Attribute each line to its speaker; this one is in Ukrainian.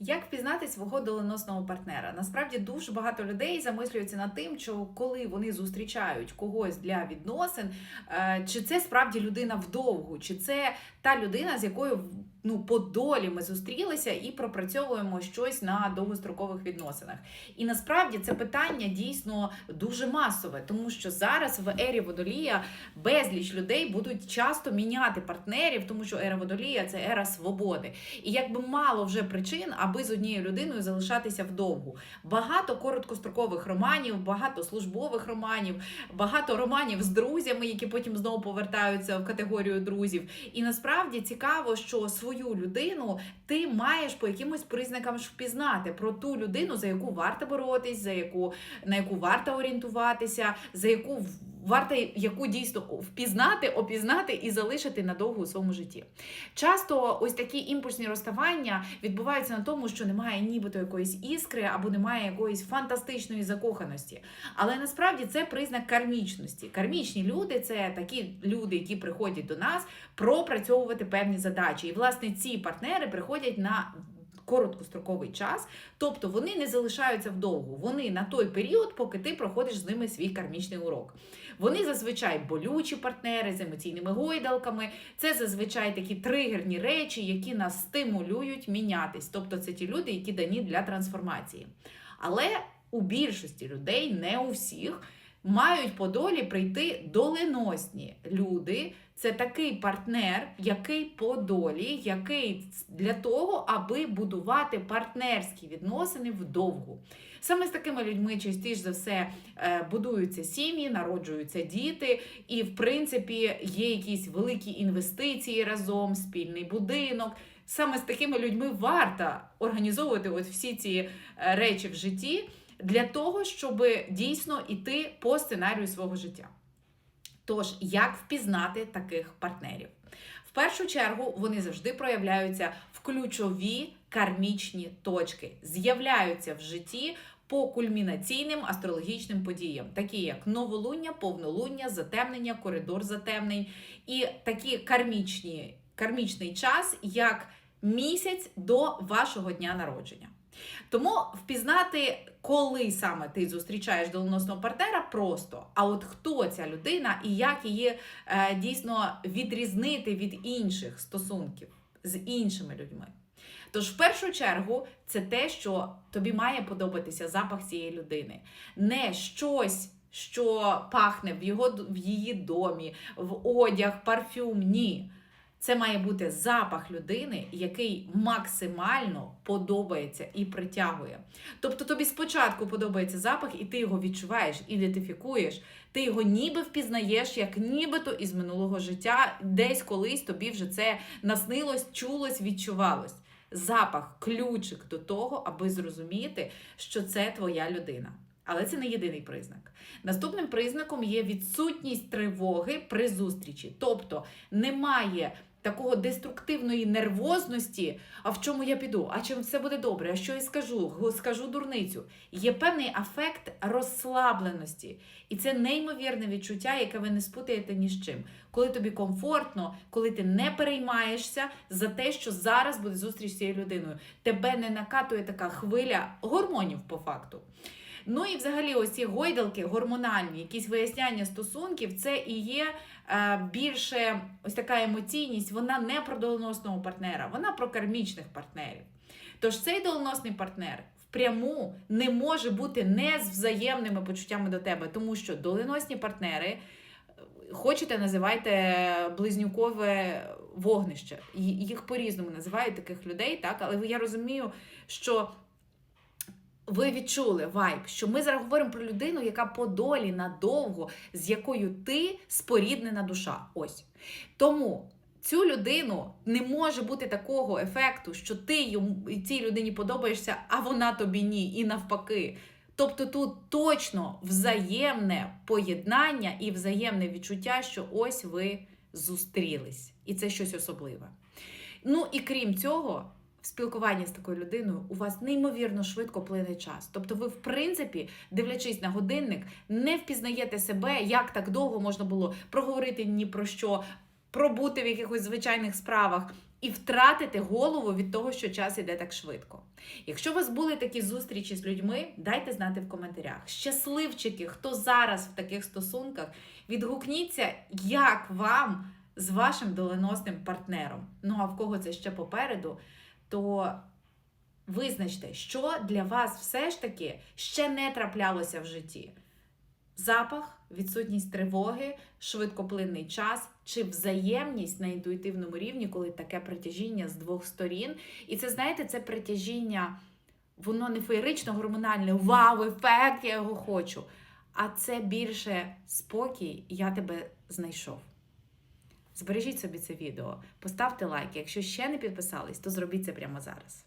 Speaker 1: Як впізнати свого доленосного партнера? Насправді дуже багато людей замислюються над тим, що коли вони зустрічають когось для відносин, е, чи це справді людина вдовгу, чи це та людина, з якою ну по долі ми зустрілися і пропрацьовуємо щось на довгострокових відносинах. І насправді це питання дійсно дуже масове, тому що зараз в ері водолія безліч людей будуть часто міняти партнерів, тому що ера водолія це ера свободи. І якби мало вже причин, аби з однією людиною залишатися вдовгу. Багато короткострокових романів, багато службових романів, багато романів з друзями, які потім знову повертаються в категорію друзів. І насправді цікаво, що свою людину ти маєш по якимось признакам впізнати про ту людину, за яку варто боротись, за яку на яку варто орієнтуватися, за яку в- варто яку дійсно впізнати, опізнати і залишити надовго у своєму житті. Часто ось такі імпульсні розставання відбуваються на тому, що немає нібито якоїсь іскри або немає якоїсь фантастичної закоханості. Але насправді це признак кармічності. Кармічні люди це такі люди, які приходять до нас пропрацьовувати певні задачі. І власне ці партнери приходять на короткостроковий час, тобто вони не залишаються вдовгу. Вони на той період, поки ти проходиш з ними свій кармічний урок. Вони зазвичай болючі партнери з емоційними гойдалками. Це зазвичай такі тригерні речі, які нас стимулюють мінятись. Тобто це ті люди, які дані для трансформації. Але у більшості людей, не у всіх, мають по долі прийти доленосні люди. Це такий партнер, який по долі, який для того, аби будувати партнерські відносини вдовгу. Саме з такими людьми частіше за все е, будуються сім'ї, народжуються діти, і, в принципі, є якісь великі інвестиції разом, спільний будинок. Саме з такими людьми варто організовувати от всі ці е, речі в житті для того, щоб дійсно йти по сценарію свого життя. Тож, як впізнати таких партнерів? В першу чергу вони завжди проявляються в ключові кармічні точки, з'являються в житті по кульмінаційним астрологічним подіям, такі як новолуння, повнолуння, затемнення, коридор затемнень і такі кармічні, кармічний час, як місяць до вашого дня народження. Тому впізнати, коли саме ти зустрічаєш доленосного партнера, просто. А от хто ця людина і як її е, дійсно відрізнити від інших стосунків з іншими людьми. Тож, в першу чергу, це те, що тобі має подобатися запах цієї людини, не щось. Що пахне в його в її домі, в одяг, парфюм. Ні. Це має бути запах людини, який максимально подобається і притягує. Тобто тобі спочатку подобається запах, і ти його відчуваєш, ідентифікуєш, ти його ніби впізнаєш, як нібито із минулого життя, десь колись тобі вже це наснилось, чулось, відчувалось. Запах ключик до того, аби зрозуміти, що це твоя людина. Але це не єдиний признак. Наступним признаком є відсутність тривоги при зустрічі. Тобто немає такого деструктивної нервозності, а в чому я піду, а чим все буде добре, а що я скажу, скажу дурницю. Є певний афект розслабленості. І це неймовірне відчуття, яке ви не спутаєте ні з чим. Коли тобі комфортно, коли ти не переймаєшся за те, що зараз буде зустріч з цією людиною. Тебе не накатує така хвиля гормонів по факту. Ну і взагалі, ось ці гойдалки гормональні, якісь виясняння стосунків, це і є е, більше ось така емоційність, вона не про доленосного партнера, вона про кармічних партнерів. Тож цей доленосний партнер впряму не може бути не з взаємними почуттями до тебе, тому що доленосні партнери. Хочете, називайте близнюкове вогнище. Їх по-різному називають таких людей, так? Але я розумію, що ви відчули вайб, що ми зараз говоримо про людину, яка по долі надовго, з якою ти споріднена душа. Ось. Тому цю людину не може бути такого ефекту, що ти йому цій людині подобаєшся, а вона тобі ні, і навпаки. Тобто тут точно взаємне поєднання і взаємне відчуття, що ось ви зустрілись, і це щось особливе. Ну і крім цього, в спілкуванні з такою людиною у вас неймовірно швидко плине час. Тобто, ви, в принципі, дивлячись на годинник, не впізнаєте себе, як так довго можна було проговорити ні про що, пробути в якихось звичайних справах. і втратите голову від того, що час іде так швидко. Якщо у вас були такі зустрічі з людьми, дайте знати в коментарях. Щасливчики, хто зараз в таких стосунках, відгукніться, як вам з вашим доленосним партнером. Ну а в кого це ще попереду, то визначте, що для вас все ж таки ще не траплялося в житті. Запах, відсутність тривоги, швидкоплинний час чи взаємність на інтуїтивному рівні, коли таке притяжіння з двох сторін. І це, знаєте, це притяжіння, воно не феєрично гормональне, вау, ефект, я його хочу. А це більше спокій, я тебе знайшов. Збережіть собі це відео, поставте лайк. Якщо ще не підписались, то зробіть це прямо зараз.